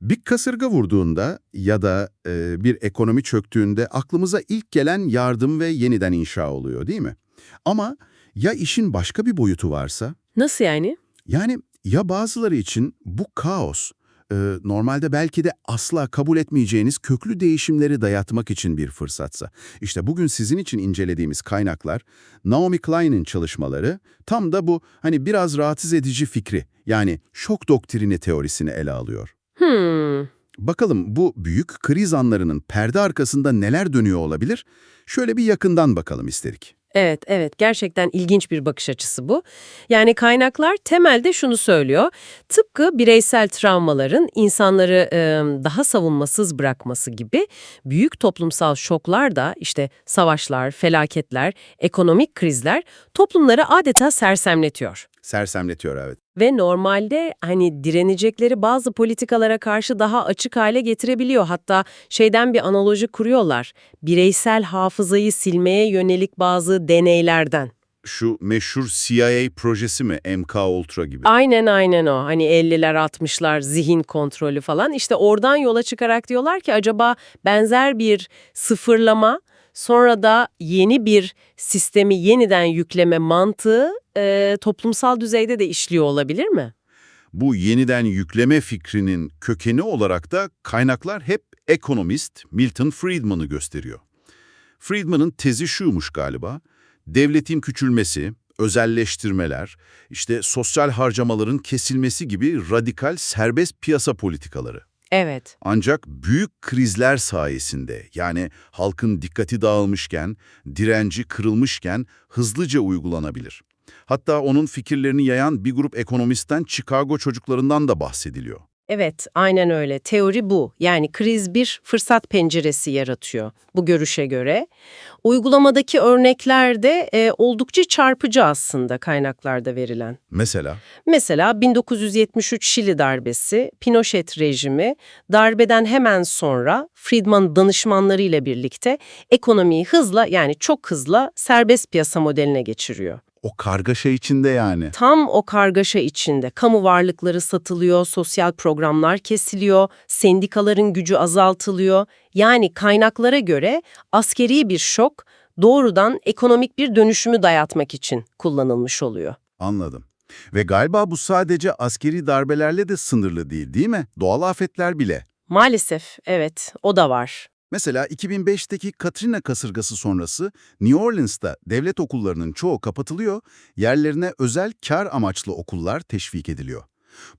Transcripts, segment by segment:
Bir kasırga vurduğunda ya da e, bir ekonomi çöktüğünde aklımıza ilk gelen yardım ve yeniden inşa oluyor değil mi? Ama ya işin başka bir boyutu varsa? Nasıl yani? Yani ya bazıları için bu kaos, e, normalde belki de asla kabul etmeyeceğiniz köklü değişimleri dayatmak için bir fırsatsa. İşte bugün sizin için incelediğimiz kaynaklar, Naomi Klein'in çalışmaları tam da bu hani biraz rahatsız edici fikri, yani şok doktrini teorisini ele alıyor. Hmm, Bakalım bu büyük kriz anlarının perde arkasında neler dönüyor olabilir? Şöyle bir yakından bakalım istedik. evet evet gerçekten ilginç bir bakış açısı bu. Yani kaynaklar temelde şunu söylüyor. Tıpkı bireysel travmaların insanları e, daha savunmasız bırakması gibi büyük toplumsal şoklar da işte savaşlar, felaketler, ekonomik krizler toplumları adeta sersemletiyor. Sersemletiyor evet. Ve normalde hani direnecekleri bazı politikalara karşı daha açık hale getirebiliyor. Hatta şeyden bir analoji kuruyorlar. Bireysel hafızayı silmeye yönelik bazı deneylerden. Şu meşhur CIA projesi mi? MK Ultra gibi. Aynen aynen o. Hani 50'ler 60'lar zihin kontrolü falan. İşte oradan yola çıkarak diyorlar ki acaba benzer bir sıfırlama sonra da yeni bir sistemi yeniden yükleme mantığı e, toplumsal düzeyde de işliyor olabilir mi? Bu yeniden yükleme fikrinin kökeni olarak da kaynaklar hep ekonomist Milton Friedman'ı gösteriyor. Friedman'ın tezi şuymuş galiba, devletin küçülmesi, özelleştirmeler, işte sosyal harcamaların kesilmesi gibi radikal serbest piyasa politikaları. Evet. Ancak büyük krizler sayesinde yani halkın dikkati dağılmışken, direnci kırılmışken hızlıca uygulanabilir. Hatta onun fikirlerini yayan bir grup ekonomistten Chicago çocuklarından da bahsediliyor. Evet, aynen öyle. Teori bu. Yani kriz bir fırsat penceresi yaratıyor bu görüşe göre. Uygulamadaki örnekler de e, oldukça çarpıcı aslında kaynaklarda verilen. Mesela Mesela 1973 Şili darbesi, Pinochet rejimi, darbeden hemen sonra Friedman danışmanlarıyla birlikte ekonomiyi hızla yani çok hızla serbest piyasa modeline geçiriyor. O kargaşa içinde yani. Tam o kargaşa içinde kamu varlıkları satılıyor, sosyal programlar kesiliyor, sendikaların gücü azaltılıyor. Yani kaynaklara göre askeri bir şok doğrudan ekonomik bir dönüşümü dayatmak için kullanılmış oluyor. Anladım. Ve galiba bu sadece askeri darbelerle de sınırlı değil değil mi? Doğal afetler bile. Maalesef evet o da var. Mesela 2005'teki Katrina kasırgası sonrası New Orleans'ta devlet okullarının çoğu kapatılıyor, yerlerine özel kar amaçlı okullar teşvik ediliyor.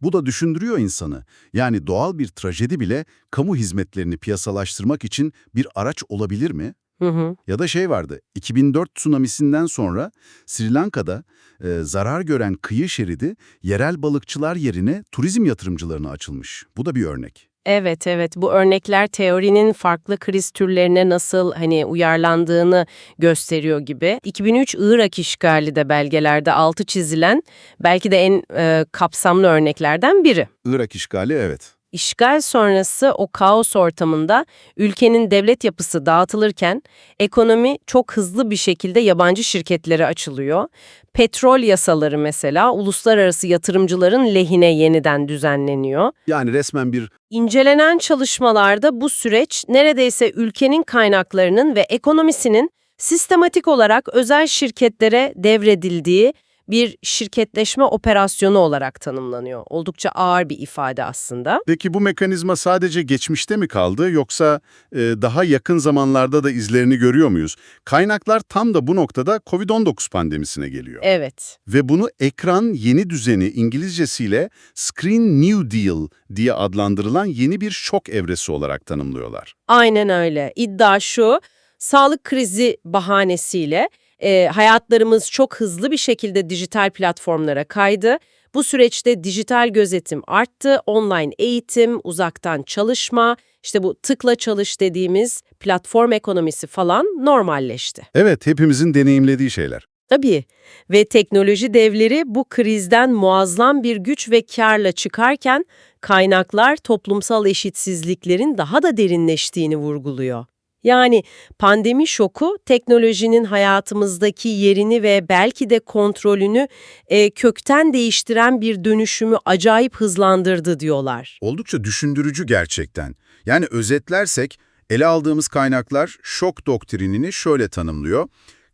Bu da düşündürüyor insanı. Yani doğal bir trajedi bile kamu hizmetlerini piyasalaştırmak için bir araç olabilir mi? Hı hı. Ya da şey vardı, 2004 tsunamisinden sonra Sri Lanka'da e, zarar gören kıyı şeridi yerel balıkçılar yerine turizm yatırımcılarına açılmış. Bu da bir örnek. Evet evet bu örnekler teorinin farklı kriz türlerine nasıl hani uyarlandığını gösteriyor gibi. 2003 Irak işgali de belgelerde altı çizilen belki de en e, kapsamlı örneklerden biri. Irak işgali evet. İşgal sonrası o kaos ortamında ülkenin devlet yapısı dağıtılırken ekonomi çok hızlı bir şekilde yabancı şirketlere açılıyor. Petrol yasaları mesela uluslararası yatırımcıların lehine yeniden düzenleniyor. Yani resmen bir İncelenen çalışmalarda bu süreç neredeyse ülkenin kaynaklarının ve ekonomisinin sistematik olarak özel şirketlere devredildiği bir şirketleşme operasyonu olarak tanımlanıyor. Oldukça ağır bir ifade aslında. Peki bu mekanizma sadece geçmişte mi kaldı yoksa e, daha yakın zamanlarda da izlerini görüyor muyuz? Kaynaklar tam da bu noktada COVID-19 pandemisine geliyor. Evet. Ve bunu ekran yeni düzeni İngilizcesiyle Screen New Deal diye adlandırılan yeni bir şok evresi olarak tanımlıyorlar. Aynen öyle. İddia şu, sağlık krizi bahanesiyle e, hayatlarımız çok hızlı bir şekilde dijital platformlara kaydı. Bu süreçte dijital gözetim arttı, online eğitim, uzaktan çalışma, işte bu tıkla çalış dediğimiz platform ekonomisi falan normalleşti. Evet, hepimizin deneyimlediği şeyler. Tabii ve teknoloji devleri bu krizden muazzam bir güç ve karla çıkarken kaynaklar toplumsal eşitsizliklerin daha da derinleştiğini vurguluyor. Yani pandemi şoku teknolojinin hayatımızdaki yerini ve belki de kontrolünü e, kökten değiştiren bir dönüşümü acayip hızlandırdı diyorlar. Oldukça düşündürücü gerçekten. Yani özetlersek, ele aldığımız kaynaklar şok doktrinini şöyle tanımlıyor.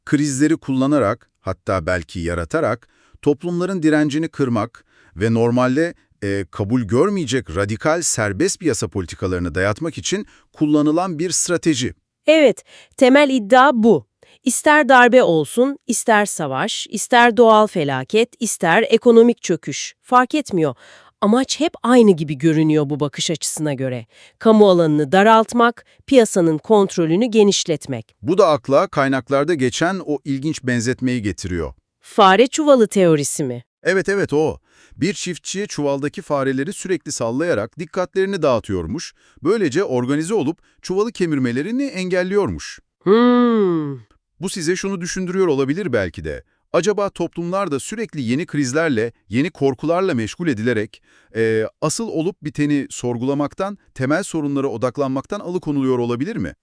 Krizleri kullanarak, hatta belki yaratarak, toplumların direncini kırmak ve normalde e, kabul görmeyecek radikal serbest piyasa politikalarını dayatmak için kullanılan bir strateji. Evet, temel iddia bu. İster darbe olsun, ister savaş, ister doğal felaket, ister ekonomik çöküş. Fark etmiyor. Amaç hep aynı gibi görünüyor bu bakış açısına göre. Kamu alanını daraltmak, piyasanın kontrolünü genişletmek. Bu da akla kaynaklarda geçen o ilginç benzetmeyi getiriyor. Fare çuvalı teorisi mi? Evet evet o. Bir çiftçi çuvaldaki fareleri sürekli sallayarak dikkatlerini dağıtıyormuş. Böylece organize olup çuvalı kemirmelerini engelliyormuş. Hmm. Bu size şunu düşündürüyor olabilir belki de. Acaba toplumlar da sürekli yeni krizlerle, yeni korkularla meşgul edilerek eee, asıl olup biteni sorgulamaktan, temel sorunlara odaklanmaktan alıkonuluyor olabilir mi?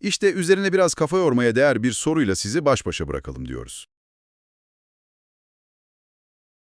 İşte üzerine biraz kafa yormaya değer bir soruyla sizi baş başa bırakalım diyoruz.